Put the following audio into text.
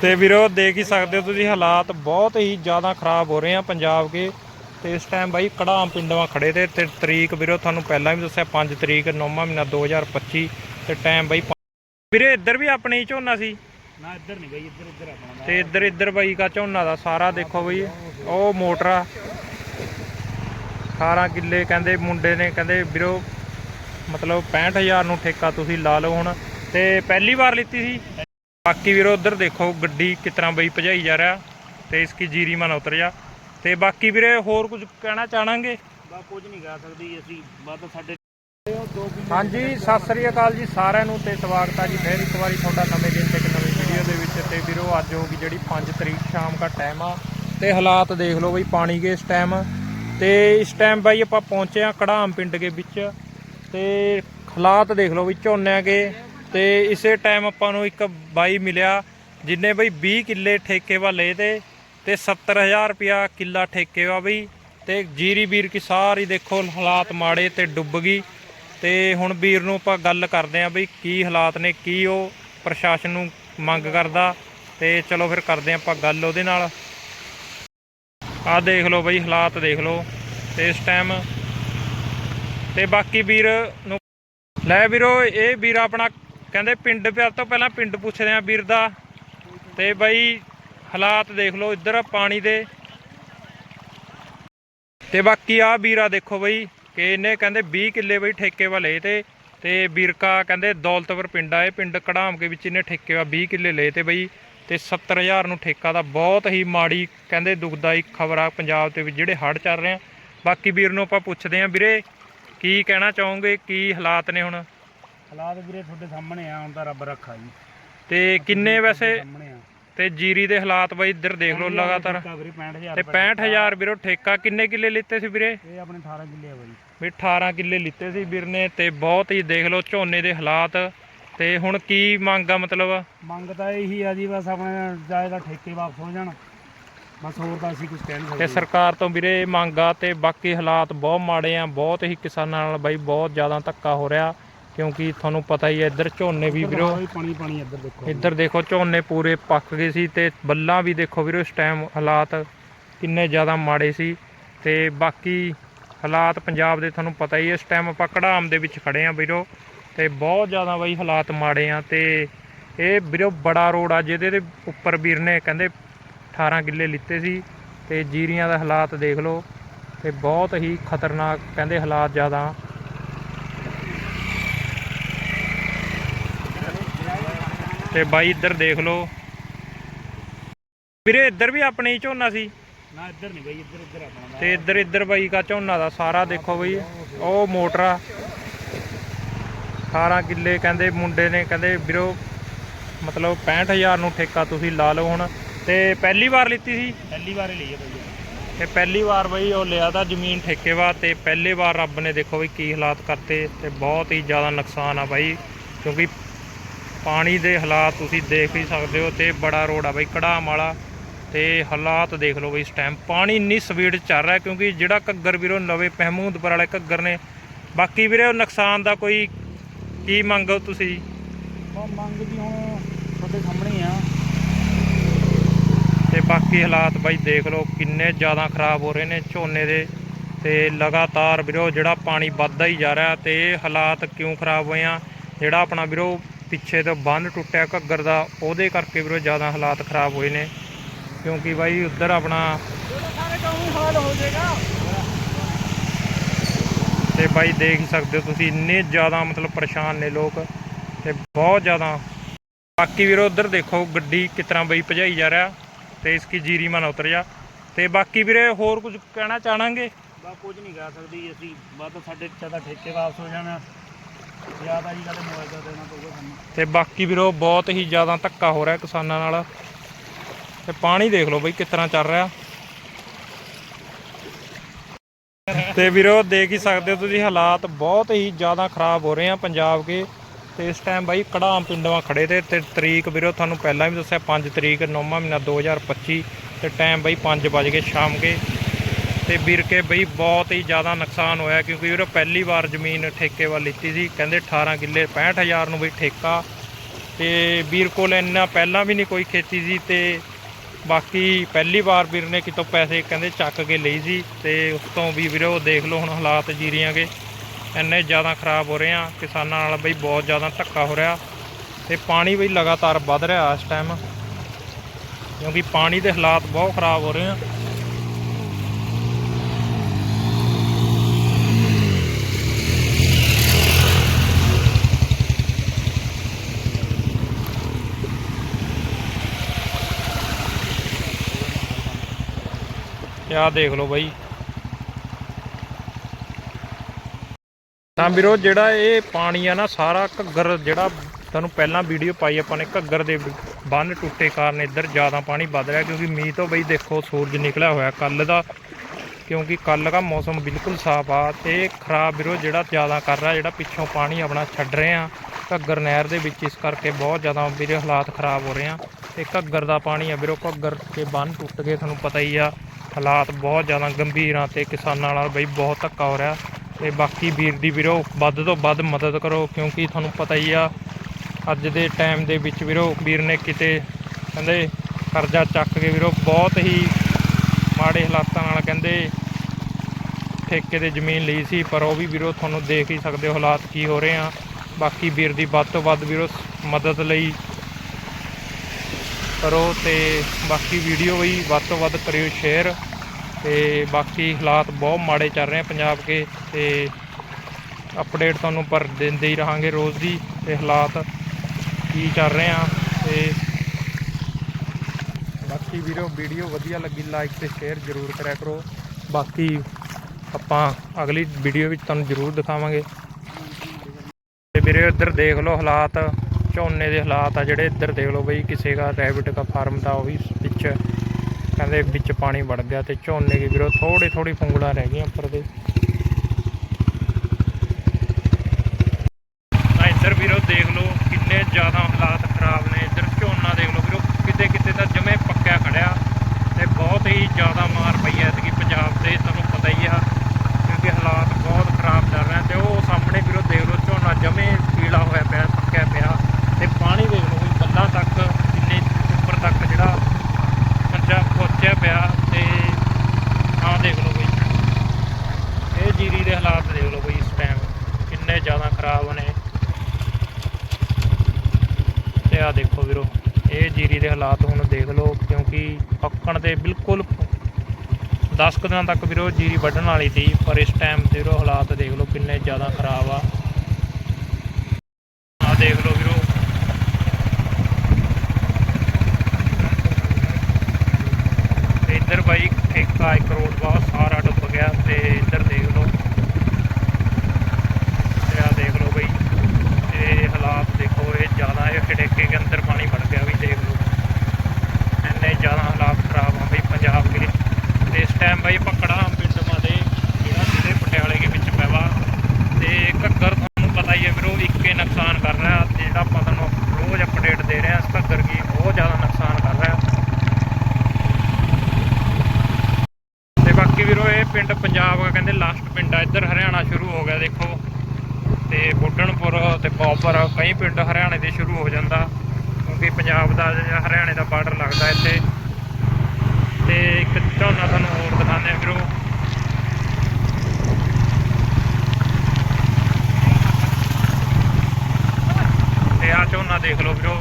ਤੇ ਵੀਰੋ ਦੇਖ ਹੀ ਸਕਦੇ ਹੋ ਤੁਸੀਂ ਹਾਲਾਤ ਬਹੁਤ ਹੀ ਜ਼ਿਆਦਾ ਖਰਾਬ ਹੋ ਰਹੇ ਆ ਪੰਜਾਬ ਕੇ। ਤੇ ਇਸ ਟਾਈਮ ਬਾਈ ਕੜਾਮ ਪਿੰਡਾਂ ਖੜੇ ਤੇ ਤੇ ਤਰੀਕ ਵੀਰੋ ਤੁਹਾਨੂੰ ਪਹਿਲਾਂ ਵੀ ਦੱਸਿਆ 5 ਤਰੀਕ 9ਵਾਂ ਮਹੀਨਾ 2025 ਤੇ ਟਾਈਮ ਬਾਈ ਵੀਰੇ ਇੱਧਰ ਵੀ ਆਪਣੇ ਹੀ ਝੋਨਾ ਸੀ? ਨਾ ਇੱਧਰ ਨਹੀਂ ਗਈ ਇੱਧਰ ਇੱਧਰ ਆਪਣਾ। ਤੇ ਇੱਧਰ ਇੱਧਰ ਬਾਈ ਕਾ ਝੋਨਾ ਦਾ ਸਾਰਾ ਦੇਖੋ ਬਈ ਉਹ ਮੋਟਰ ਆ। 18 ਕਿੱਲੇ ਕਹਿੰਦੇ ਮੁੰਡੇ ਨੇ ਕਹਿੰਦੇ ਵੀਰੋ ਮਤਲਬ 65000 ਨੂੰ ਠੇਕਾ ਤੁਸੀਂ ਲਾ ਲਓ ਹੁਣ। ਤੇ ਪਹਿਲੀ ਵਾਰ ਲਿੱਤੀ ਸੀ? ਬਾਕੀ ਵੀਰੋ ਉਧਰ ਦੇਖੋ ਗੱਡੀ ਕਿਸ ਤਰ੍ਹਾਂ ਬਈ ਭਜਾਈ ਜਾ ਰਿਹਾ ਤੇ ਇਸकी ਜੀਰੀ ਮਨ ਉਤਰ ਜਾ ਤੇ ਬਾਕੀ ਵੀਰੇ ਹੋਰ ਕੁਝ ਕਹਿਣਾ ਚਾਹਾਂਗੇ ਬਾ ਕੁਝ ਨਹੀਂ ਕਹਿ ਸਕਦੀ ਅਸੀਂ। ਬਾ ਤਾਂ ਸਾਡੇ ਹਾਂਜੀ ਸਤਿ ਸ੍ਰੀ ਅਕਾਲ ਜੀ ਸਾਰਿਆਂ ਨੂੰ ਤੇ ਸਵਾਗਤ ਹੈ ਜੀ। ਫੇਰ ਇੱਕ ਵਾਰੀ ਤੁਹਾਡਾ ਨਵੇਂ ਦਿਨ ਤੇ ਇੱਕ ਨਵੀਂ ਵੀਡੀਓ ਦੇ ਵਿੱਚ ਤੇ ਵੀਰੋ ਅੱਜ ਹੋਗੀ ਜਿਹੜੀ 5 ਤਰੀਕ ਸ਼ਾਮ ਦਾ ਟਾਈਮ ਆ ਤੇ ਹਾਲਾਤ ਦੇਖ ਲਓ ਬਈ ਪਾਣੀ ਦੇ ਇਸ ਟਾਈਮ ਤੇ ਇਸ ਟਾਈਮ ਬਾਈ ਆਪਾਂ ਪਹੁੰਚੇ ਆ ਕੜਾਮ ਪਿੰਡ ਦੇ ਵਿੱਚ ਤੇ ਹਾਲਾਤ ਦੇਖ ਲਓ ਵੀ ਝੋਨਿਆਂ ਕੇ। ਤੇ ਇਸੇ ਟਾਈਮ ਆਪਾਂ ਨੂੰ ਇੱਕ ਬਾਈ ਮਿਲਿਆ, ਜਿੰਨੇ ਬਈ 20 ਕਿੱਲੇ ਠੇਕੇ ਵਾ ਲਏ ਤੇ ਤੇ 70000 ਰੁਪਿਆ ਕਿੱਲਾ ਠੇਕੇ ਵਾ ਬਈ, ਤੇ ਜੀਰੀ ਵੀਰ ਕੀ ਸਾਰੀ ਦੇਖੋ ਹਾਲਾਤ ਮਾੜੇ ਤੇ ਡੁੱਬ ਗਈ। ਤੇ ਹੁਣ ਵੀਰ ਨੂੰ ਆਪਾਂ ਗੱਲ ਕਰਦੇ ਆਂ ਬਈ ਕੀ ਹਾਲਾਤ ਨੇ, ਕੀ ਉਹ ਪ੍ਰਸ਼ਾਸਨ ਨੂੰ ਮੰਗ ਕਰਦਾ, ਤੇ ਚਲੋ ਫਿਰ ਕਰਦੇ ਆਂ ਆਪਾਂ ਗੱਲ ਉਹਦੇ ਨਾਲ। ਆਹ ਦੇਖ ਲਓ ਬਈ ਹਾਲਾਤ ਦੇਖ ਲਓ, ਤੇ ਇਸ ਟਾਈਮ ਤੇ ਬਾਕੀ ਵੀਰ ਨੂੰ ਲੈ ਵੀਰੋ, ਇਹ ਵੀਰ ਆਪਣਾ ਕਹਿੰਦੇ ਪਿੰਡ ਪਿਆਰ ਤੋਂ ਪਹਿਲਾਂ ਪਿੰਡ ਪੁੱਛਦੇ ਆਂ ਵੀਰ ਦਾ। ਤੇ ਬਈ ਹਾਲਾਤ ਦੇਖ ਲਓ ਇੱਧਰ ਪਾਣੀ ਦੇ। ਤੇ ਬਾਕੀ ਆ ਵੀਰਾ ਦੇਖੋ ਬਈ ਕਿ ਇਹਨੇ ਕਹਿੰਦੇ 20 ਕਿੱਲੇ ਬਈ ਠੇਕੇ ਵਾਲੇ ਤੇ ਤੇ ਵੀਰਕਾ ਕਹਿੰਦੇ ਦੌਲਤਪੁਰ ਪਿੰਡ ਆ, ਇਹ ਪਿੰਡ ਕੜਾਮ ਕੇ ਵਿੱਚ ਇਹਨੇ ਠੇਕੇ ਵਾ 20 ਕਿੱਲੇ ਲਏ ਤੇ ਬਈ, ਤੇ 70000 ਨੂੰ ਠੇਕਾ ਦਾ ਬਹੁਤ ਹੀ ਮਾੜੀ ਕਹਿੰਦੇ ਦੁਖਦਾਈ ਖਬਰ ਆ ਪੰਜਾਬ ਤੇ ਵਿੱਚ ਜਿਹੜੇ ਹੜ੍ਹ ਚੱਲ ਰਹੇ ਆ। ਬਾਕੀ ਵੀਰ ਨੂੰ ਆਪਾਂ ਪੁੱਛਦੇ ਆ ਵੀਰੇ ਕੀ ਕਹਿਣਾ ਚਾਹੋਗੇ, ਕੀ ਹਾਲਾਤ ਨੇ ਹੁਣ? ਹਾਲਾਤ ਵੀਰੇ ਤੁਹਾਡੇ ਸਾਹਮਣੇ ਆ ਹੁਣ ਤਾਂ ਰੱਬ ਰੱਖਾ ਜੀ। ਤੇ ਕਿੰਨੇ ਵੈਸੇ ਸਾਹਮਣੇ ਆ। ਤੇ ਜੀਰੀ ਦੇ ਹਾਲਾਤ ਬਈ ਇੱਧਰ ਦੇਖ ਲਓ ਲਗਾਤਾਰ। ਠੇਕਾ ਵੀਰੇ 65000 ਤੇ 65000 ਵੀਰੋ ਠੇਕਾ ਕਿੰਨੇ ਕਿੱਲੇ ਲਿੱਤੇ ਸੀ ਵੀਰੇ? ਇਹ ਆਪਣੇ 18 ਕਿੱਲੇ ਆ ਬਾਈ। ਵੀ 18 ਕਿੱਲੇ ਲਿੱਤੇ ਸੀ ਵੀਰ ਨੇ ਤੇ ਬਹੁਤ ਹੀ ਦੇਖ ਲਓ ਝੋਨੇ ਦੇ ਹਾਲਾਤ। ਤੇ ਹੁਣ ਕੀ ਮੰਗ ਆ ਮਤਲਬ? ਮੰਗ ਤਾਂ ਇਹੀ ਆ ਜੀ ਬਸ ਆਪਣੇ ਜਾਇ ਦਾ ਠੇਕੇ ਵਾਪਸ ਹੋ ਜਾਣ। ਬਸ ਹੋਰ ਤਾਂ ਅਸੀਂ ਕੁਝ ਕਹਿ ਨਹੀਂ ਤੇ ਸਕਦੇ। ਸਰਕਾਰ ਤੋਂ ਵੀਰੇ ਮੰਗ ਆ ਤੇ ਬਾਕੀ ਹਾਲਾਤ ਬਹੁਤ ਮਾੜੇ ਆ ਬਹੁਤ ਹੀ ਕਿਸਾਨਾਂ ਨਾਲ ਬਾਈ ਬਹੁਤ ਜ਼ਿਆਦਾ ਧੱਕਾ ਹੋ ਰਿਹਾ। ਕਿਉਂਕਿ ਤੁਹਾਨੂੰ ਪਤਾ ਹੀ ਹੈ ਇੱਧਰ ਝੋਨੇ ਵੀ ਵੀਰੋ ਵੀ ਪਾਣੀ ਪਾਣੀ ਇੱਧਰ ਦੇਖੋ ਇੱਧਰ ਦੇਖੋ ਝੋਨੇ ਪੂਰੇ ਪੱਕ ਗਏ ਸੀ ਤੇ ਬੱਲਾਂ ਵੀ ਦੇਖੋ ਵੀਰੋ ਇਸ ਟਾਈਮ ਹਾਲਾਤ ਕਿੰਨੇ ਜ਼ਿਆਦਾ ਮਾੜੇ ਸੀ ਤੇ ਬਾਕੀ ਹਾਲਾਤ ਪੰਜਾਬ ਦੇ ਤੁਹਾਨੂੰ ਪਤਾ ਹੀ ਹੈ, ਇਸ ਟਾਈਮ ਆਪਾਂ ਕੜਾਮ ਦੇ ਵਿੱਚ ਖੜੇ ਆ ਵੀਰੋ ਤੇ ਬਹੁਤ ਜ਼ਿਆਦਾ ਬਾਈ ਹਾਲਾਤ ਮਾੜੇ ਆ ਤੇ ਇਹ ਵੀਰੋ ਬੜਾ ਰੋਡ ਆ ਜਿਹਦੇ ਦੇ ਉੱਪਰ ਵੀਰ ਨੇ ਕਹਿੰਦੇ 18 ਕਿੱਲੇ ਲਿੱਤੇ ਸੀ ਤੇ ਜੀਰੀਆਂ ਦਾ ਹਾਲਾਤ ਦੇਖ ਲਓ ਤੇ ਬਹੁਤ ਹੀ ਖਤਰਨਾਕ ਕਹਿੰਦੇ ਹਾਲਾਤ ਜ਼ਿਆਦਾ ਤੇ ਬਾਈ ਇੱਧਰ ਦੇਖ ਲਓ। ਵੀਰੇ ਇੱਧਰ ਵੀ ਆਪਣੇ ਹੀ ਝੋਨਾ ਸੀ। ਨਾ ਇੱਧਰ ਨਹੀਂ ਗਈ ਇੱਧਰ ਇੱਧਰ ਆਪਣਾ ਤੇ ਇੱਧਰ ਇੱਧਰ ਬਾਈ ਕਾ ਝੋਨਾ ਦਾ ਸਾਰਾ ਦੇਖੋ ਬਈ ਉਹ ਮੋਟਰ ਆ। 18 ਕਿੱਲੇ ਕਹਿੰਦੇ ਮੁੰਡੇ ਨੇ ਕਹਿੰਦੇ ਵੀਰੋ ਮਤਲਬ 65000 ਨੂੰ ਠੇਕਾ ਤੁਸੀਂ ਲਾ ਲਓ ਹੁਣ। ਤੇ ਪਹਿਲੀ ਵਾਰ ਲਿੱਤੀ ਸੀ? ਪਹਿਲੀ ਵਾਰ ਹੀ ਲਈ ਆ ਬਾਈ। ਤੇ ਪਹਿਲੀ ਵਾਰ ਬਈ ਉਹ ਲਿਆ ਤਾਂ ਜ਼ਮੀਨ ਠੇਕੇ ਵਾ ਤੇ ਪਹਿਲੇ ਵਾਰ ਰੱਬ ਨੇ ਦੇਖੋ ਵੀ ਕੀ ਹਾਲਾਤ ਕਰਤੇ ਤੇ ਬਹੁਤ ਹੀ ਜ਼ਿਆਦਾ ਨੁਕਸਾਨ ਆ ਬਾਈ ਕਿਉਂਕਿ ਪਾਣੀ ਦੇ ਹਾਲਾਤ ਤੁਸੀਂ ਦੇਖ ਹੀ ਸਕਦੇ ਹੋ ਤੇ ਬੜਾ ਰੋਡ ਆ ਬਾਈ ਕੜਾਮ ਵਾਲਾ ਤੇ ਹਾਲਾਤ ਦੇਖ ਲਓ ਬਈ ਇਸ ਟਾਈਮ ਪਾਣੀ ਇੰਨੀ ਸਪੀਡ ਚੱਲ ਰਿਹਾ ਕਿਉਂਕਿ ਜਿਹੜਾ ਘੱਗਰ ਵੀਰੋ ਨਵੇਂ ਮਹਿਮੂਦਪੁਰ ਵਾਲੇ ਘੱਗਰ ਨੇ ਬਾਕੀ ਵੀਰੇ ਉਹ ਨੁਕਸਾਨ ਦਾ ਕੋਈ ਕੀ ਮੰਗੋ ਤੁਸੀਂ? ਉਹ ਮੰਗ ਜੀ ਹੁਣ ਤੁਹਾਡੇ ਸਾਹਮਣੇ ਆ। ਤੇ ਬਾਕੀ ਹਾਲਾਤ ਬਾਈ ਦੇਖ ਲਓ ਕਿੰਨੇ ਜ਼ਿਆਦਾ ਖਰਾਬ ਹੋ ਰਹੇ ਨੇ ਝੋਨੇ ਦੇ ਤੇ ਲਗਾਤਾਰ ਵੀਰੋ ਜਿਹੜਾ ਪਾਣੀ ਵੱਧਦਾ ਹੀ ਜਾ ਰਿਹਾ ਤੇ ਇਹ ਹਾਲਾਤ ਕਿਉਂ ਖਰਾਬ ਹੋਏ ਆ ਜਿਹੜਾ ਆਪਣਾ ਵੀਰੋ ਪਿੱਛੇ ਤੋਂ ਬੰਨ ਟੁੱਟਿਆ ਘੱਗਰ ਦਾ, ਉਹਦੇ ਕਰਕੇ ਵੀਰੋ ਜ਼ਿਆਦਾ ਹਾਲਾਤ ਖਰਾਬ ਹੋਏ ਨੇ। ਕਿਉਂਕਿ ਬਾਈ ਉੱਧਰ ਆਪਣਾ ਤੇ ਬਾਈ ਦੇਖ ਹੀ ਸਕਦੇ ਹੋ ਤੁਸੀਂ, ਇੰਨੇ ਜ਼ਿਆਦਾ ਮਤਲਬ ਪਰੇਸ਼ਾਨ ਨੇ ਲੋਕ ਤੇ ਬਹੁਤ ਜ਼ਿਆਦਾ। ਬਾਕੀ ਵੀਰੋ ਉੱਧਰ ਦੇਖੋ ਗੱਡੀ ਕਿਸ ਤਰ੍ਹਾਂ ਬਈ ਭਜਾਈ ਜਾ ਰਿਹਾ ਤੇ ਇਸकी ਜੀਰੀ ਮਨ ਉਤਰ ਜਾ ਤੇ ਬਾਕੀ ਵੀਰੇ ਹੋਰ ਕੁਝ ਕਹਿਣਾ ਚਾਹਾਂਗੇ ਬਾ ਕੁਝ ਨਹੀਂ ਕਹਿ ਸਕਦੀ, ਅਸੀਂ ਬਾ ਤਾਂ ਸਾਡੇ ਚਾਹਤਾ ਠੇਕੇ ਵਾਪਸ ਹੋ ਜਾਣਾ। ਜ਼ਿਆਦਾ ਜੀ ਕਦੇ ਮੁਆਵਜ਼ਾ ਦੇਣਾ ਪਊਗਾ ਸਾਨੂੰ। ਤੇ ਬਾਕੀ ਵੀਰੋ, ਬਹੁਤ ਹੀ ਜ਼ਿਆਦਾ ਧੱਕਾ ਹੋ ਰਿਹਾ ਕਿਸਾਨਾਂ ਨਾਲ। ਤੇ ਪਾਣੀ ਦੇਖ ਲਓ ਬਈ ਕਿਸ ਤਰ੍ਹਾਂ ਚੱਲ ਰਿਹਾ। ਤੇ ਵੀਰੋ, ਦੇਖ ਹੀ ਸਕਦੇ ਹੋ ਤੁਸੀਂ, ਹਾਲਾਤ ਬਹੁਤ ਹੀ ਜ਼ਿਆਦਾ ਖਰਾਬ ਹੋ ਰਹੇ ਆ ਪੰਜਾਬ ਕੇ ਤੇ ਇਸ ਟਾਈਮ ਬਾਈ ਕੜਾਮ ਪਿੰਡਾਂ ਖੜੇ ਤੇ ਤੇ ਤਰੀਕ ਵੀਰੋ, ਤੁਹਾਨੂੰ ਪਹਿਲਾਂ ਵੀ ਦੱਸਿਆ 5 ਤਰੀਕ 9ਵਾਂ ਮਹੀਨਾ 2025 ਤੇ ਟਾਈਮ ਬਾਈ 5 ਵਜ ਕੇ ਸ਼ਾਮ ਕੇ ਤੇ ਵੀਰ ਕੇ ਬਈ ਬਹੁਤ ਹੀ ਜ਼ਿਆਦਾ ਨੁਕਸਾਨ ਹੋਇਆ ਕਿਉਂਕਿ ਵੀਰੋ ਪਹਿਲੀ ਵਾਰ ਜ਼ਮੀਨ ਠੇਕੇ ਵੱਲ ਲਿੱਤੀ ਸੀ। ਕਹਿੰਦੇ 18 ਕਿੱਲੇ 65000 ਨੂੰ ਬਈ ਠੇਕਾ। ਤੇ ਵੀਰ ਕੋਲ ਇੰਨਾ ਪਹਿਲਾਂ ਵੀ ਨਹੀਂ ਕੋਈ ਖੇਤੀ ਸੀ ਤੇ ਬਾਕੀ ਪਹਿਲੀ ਵਾਰ ਵੀਰ ਨੇ ਕਿਤੋਂ ਪੈਸੇ ਕਹਿੰਦੇ ਚੱਕ ਕੇ ਲਈ ਸੀ ਤੇ ਉਸ ਤੋਂ ਵੀ ਵੀਰੋ ਦੇਖ ਲਓ ਹੁਣ ਹਾਲਾਤ ਜੀਰੀਆਂ ਦੇ ਇੰਨੇ ਜ਼ਿਆਦਾ ਖਰਾਬ ਹੋ ਰਹੇ ਆ, ਕਿਸਾਨਾਂ ਨਾਲ ਬਈ ਬਹੁਤ ਜ਼ਿਆਦਾ ਧੱਕਾ ਹੋ ਰਿਹਾ। ਤੇ ਪਾਣੀ ਵੀ ਲਗਾਤਾਰ ਵੱਧ ਰਿਹਾ ਇਸ ਟਾਈਮ ਕਿਉਂਕਿ ਪਾਣੀ ਦੇ ਹਾਲਾਤ ਬਹੁਤ ਖਰਾਬ ਹੋ ਰਹੇ ਆ। ਆਹ ਦੇਖ ਲਓ ਬਾਈ। ਤਾਂ ਵੀਰੋ, ਜਿਹੜਾ ਇਹ ਪਾਣੀ ਆ ਨਾ, ਸਾਰਾ ਘੱਗਰ ਜਿਹੜਾ ਤੁਹਾਨੂੰ ਪਹਿਲਾਂ ਵੀਡੀਓ ਪਾਈ ਆਪਾਂ ਨੇ, ਘੱਗਰ ਦੇ ਬੰਨ ਟੁੱਟੇ ਕਾਰਨ ਇੱਧਰ ਜ਼ਿਆਦਾ ਪਾਣੀ ਵੱਧ ਰਿਹਾ, ਕਿਉਂਕਿ ਮੀਂਹ ਤੋਂ ਬਈ ਦੇਖੋ, ਸੂਰਜ ਨਿਕਲਿਆ ਹੋਇਆ ਕੱਲ ਦਾ, ਕਿਉਂਕਿ ਕੱਲ ਦਾ ਮੌਸਮ ਬਿਲਕੁਲ ਸਾਫ਼ ਆ ਤੇ ਖਰਾਬ ਵੀਰੋ, ਜਿਹੜਾ ਜ਼ਿਆਦਾ ਕਰ ਰਿਹਾ, ਜਿਹੜਾ ਪਿੱਛੋਂ ਪਾਣੀ ਆਪਣਾ ਛੱਡ ਰਹੇ ਆ, ਘੱਗਰ ਨਹਿਰ ਦੇ ਵਿੱਚ, ਇਸ ਕਰਕੇ ਬਹੁਤ ਜ਼ਿਆਦਾ ਵੀਰੇ ਹਾਲਾਤ ਖਰਾਬ ਹੋ ਰਹੇ ਆ ਤੇ ਘੱਗਰ ਦਾ ਪਾਣੀ ਆ ਵੀਰੋ, ਘੱਗਰ 'ਤੇ ਬੰਨ ਟੁੱਟ ਗਏ, ਤੁਹਾਨੂੰ ਪਤਾ ਹੀ ਆ। ਹਾਲਾਤ ਬਹੁਤ ਜ਼ਿਆਦਾ ਗੰਭੀਰ ਆ ਤੇ ਕਿਸਾਨਾਂ ਨਾਲ ਬਈ ਬਹੁਤ ਧੱਕਾ ਹੋ ਰਿਹਾ ਤੇ ਬਾਕੀ ਵੀਰ ਦੀ ਵੀਰੋ, ਵੱਧ ਤੋਂ ਵੱਧ ਮਦਦ ਕਰੋ ਕਿਉਂਕਿ ਤੁਹਾਨੂੰ ਪਤਾ ਹੀ ਆ, ਅੱਜ ਦੇ ਟਾਈਮ ਦੇ ਵਿੱਚ ਵੀਰੋ, ਵੀਰ ਨੇ ਕਿਤੇ ਕਹਿੰਦੇ ਕਰਜ਼ਾ ਚੱਕ ਕੇ ਵੀਰੋ ਬਹੁਤ ਹੀ ਮਾੜੇ ਹਾਲਾਤਾਂ ਨਾਲ ਕਹਿੰਦੇ ਠੇਕੇ ਤੇ ਜ਼ਮੀਨ ਲਈ ਸੀ, ਪਰ ਉਹ ਵੀ ਵੀਰੋ ਤੁਹਾਨੂੰ ਦੇਖ ਹੀ ਸਕਦੇ ਹੋ ਹਾਲਾਤ ਕੀ ਹੋ ਰਹੇ ਆ। ਬਾਕੀ ਵੀਰ ਦੀ ਵੱਧ ਤੋਂ ਵੱਧ ਵੀਰੋ, ਮਦਦ ਲਈ ਕਰੋ ਤੇ ਬਾਕੀ ਵੀਡੀਓ ਵੀ ਵੱਧ ਤੋਂ ਵੱਧ ਕਰਿਓ ਸ਼ੇਅਰ ਤੇ ਬਾਕੀ ਹਾਲਾਤ ਬਹੁਤ ਮਾੜੇ ਚੱਲ ਰਹੇ ਆ ਪੰਜਾਬ ਕੇ ਤੇ ਅਪਡੇਟ ਤੁਹਾਨੂੰ ਪਰ ਦਿੰਦੇ ਹੀ ਰਹਾਂਗੇ ਰੋਜ਼ ਦੀ ਤੇ ਹਾਲਾਤ ਕੀ ਚੱਲ ਰਹੇ ਆ ਤੇ ਬਾਕੀ ਵੀਰੋ, ਵੀਡੀਓ ਵਧੀਆ ਲੱਗੀ ਲਾਈਕ ਤੇ ਸ਼ੇਅਰ ਜ਼ਰੂਰ ਕਰਿਆ ਕਰੋ। ਬਾਕੀ ਆਪਾਂ ਅਗਲੀ ਵੀਡੀਓ ਵਿੱਚ ਤੁਹਾਨੂੰ ਜ਼ਰੂਰ ਦਿਖਾਵਾਂਗੇ। ਤੇ ਵੀਰੇ, ਇੱਧਰ ਦੇਖ ਲਓ ਹਾਲਾਤ। ਝੋਨੇ ਦੇ ਹਾਲਾਤ ਆ ਜਿਹੜੇ ਇੱਧਰ ਦੇਖ ਲਓ ਬਈ, ਕਿਸੇ ਦਾ ਰੈਬਿਟ ਦਾ ਫਾਰਮ ਦਾ ਉਹ ਵੀ ਵਿੱਚ ਕਹਿੰਦੇ ਵਿੱਚ ਪਾਣੀ ਵੜ ਗਿਆ ਤੇ ਝੋਨੇ ਦੇ ਵੀਰੋ ਥੋੜੀ ਥੋੜੀ ਫੁੰਗੜਾ ਰਹਿ ਗਈਆਂ ਉੱਪਰ ਦੇ। ਆ ਇੱਧਰ ਵੀਰੋ ਦੇਖ ਲਓ ਕਿੰਨੇ ਜ਼ਿਆਦਾ ਹਾਲਾਤ ਖਰਾਬ ਨੇ। ਇੱਧਰ ਝੋਨਾ ਦੇਖ ਲਓ ਵੀਰੋ, ਕਿਤੇ ਕਿਤੇ ਤਾਂ ਜਮੇ ਪੱਕਿਆ ਖੜਿਆ ਤੇ ਬਹੁਤ ਹੀ ਜ਼ਿਆਦਾ ਮਾਰ ਪਈ ਐ ਐਤਕੀ ਪੰਜਾਬ ਤੇ, ਤੁਹਾਨੂੰ ਪਤਾ ਹੀ ਆ ਕਿਉਂਕਿ ਹਾਲਾਤ ਬਹੁਤ ਖਰਾਬ ਚੱਲ ਰਹੇ ਤੇ ਉਹ ਸਾਹਮਣੇ ਵੀਰੋ ਦੇਖ ਲਓ ਝੋਨਾ ਜਮੇ ਪੀਲਾ ਹੋਇਆ ਪਿਆ ਪੱਕਿਆ ਪਿਆ ਤੇ ਪਾਣੀ ਦੇਖ ਲਓ ਵੀ ਬੱਲਾਂ ਤੱਕ ਕਿੰਨੇ ਉੱਪਰ ਤੱਕ ਜਿਹੜਾ ਮੰਜਾ ਪਹੁੰਚਿਆ ਪਿਆ ਤੇ ਆਹ ਦੇਖ ਲਓ ਬਈ ਇਹ ਜੀਰੀ ਦੇ ਹਾਲਾਤ ਦੇਖ ਲਓ ਬਈ ਇਸ ਟਾਈਮ ਕਿੰਨੇ ਜ਼ਿਆਦਾ ਖਰਾਬ ਨੇ। ਤੇ ਆ ਦੇਖੋ ਵੀਰੋ, ਇਹ ਜੀਰੀ ਦੇ ਹਾਲਾਤ ਹੁਣ ਦੇਖ ਲਓ, ਕਿਉਂਕਿ ਪੱਕਣ ਦੇ ਬਿਲਕੁਲ 10 ਕੁ ਦਿਨਾਂ ਤੱਕ ਵੀਰੋ ਜੀਰੀ ਵੱਢਣ ਵਾਲੀ ਸੀ, ਪਰ ਇਸ ਟਾਈਮ ਦੇ ਵੀਰੋ ਹਾਲਾਤ ਦੇਖ ਲਓ ਕਿੰਨੇ ਜ਼ਿਆਦਾ ਖਰਾਬ ਆ। ਆ ਦੇਖ ਲਓ ਵੀਰੋ। ਇੱਧਰ ਬਾਈ ਠੇਕਾ ਇੱਕ ਰੋਡ ਬਹੁਤ ਸਾਰਾ ਡੁੱਬ ਗਿਆ ਤੇ ਇੱਧਰ ਦੇਖ ਲਓ ਤੇ ਆ ਦੇਖ ਲਓ ਬਈ ਤੇ ਹਾਲਾਤ ਦੇਖੋ ਇਹ ਜ਼ਿਆਦਾ ਇਹ ਠੇਕੇ ਦੇ ਅੰਦਰ ਪਾਣੀ ਵੜ ਗਿਆ ਵੀ ਦੇਖ ਲਓ। ਇੰਨੇ ਜ਼ਿਆਦਾ ਹਾਲਾਤ ਖਰਾਬ ਆ ਬਈ ਪੰਜਾਬ ਦੇ। ਤੇ ਇਸ ਟਾਈਮ ਬਈ ਪਕੜਾ ਪਿੰਡ ਮਾਦੇ ਜਿਹੜਾ ਜ਼ਿਲ੍ਹੇ ਪਟਿਆਲੇ ਦੇ ਵਿੱਚ ਪੈਵਾ ਤੇ ਘੱਗਰ ਤੁਹਾਨੂੰ ਪਤਾ ਹੀ ਹੈ ਵੀਰੋ, ਇੱਕੇ ਨੁਕਸਾਨ ਕਰ ਰਿਹਾ ਜਿਹੜਾ ਆਪਾਂ ਤੁਹਾਨੂੰ ਰੋਜ਼ ਅਪਡੇਟ ਦੇ ਰਹੇ ਹਾਂ ਇਸ ਘੱਗਰ ਕੀ ਬਹੁਤ ਜ਼ਿਆਦਾ ਨੁਕਸਾਨ ਕਰ ਰਿਹਾ। ਤੇ ਬਾਕੀ ਵੀਰੋ, ਇਹ ਪਿੰਡ ਪੰਜਾਬ ਦਾ ਕਹਿੰਦੇ ਲਾਸਟ ਪਿੰਡ ਆ, ਇੱਧਰ ਹਰਿਆਣਾ ਸ਼ੁਰੂ ਹੋ ਗਿਆ, ਦੇਖੋ। ਤੇ ਬੁੱਢਣਪੁਰ ਤੇ ਬੌਪਰ, ਕਈ ਪਿੰਡ ਹਰਿਆਣੇ ਦੇ ਸ਼ੁਰੂ ਹੋ ਜਾਂਦਾ। ਕਿਉਂਕਿ ਪੰਜਾਬ ਦਾ ਜਿਹੜਾ ਹਰਿਆਣੇ ਦਾ ਬਾਰਡਰ ਲੱਗਦਾ ਇੱਥੇ। ਤੇ ਇੱਕ ਝੋਨਾ ਤੁਹਾਨੂੰ ਹੋਰ ਦਿਖਾਉਂਦੇ ਆ ਵੀਰੋ ਤੇ ਆ ਝੋਨਾ ਦੇਖ ਲਓ ਵੀਰੋ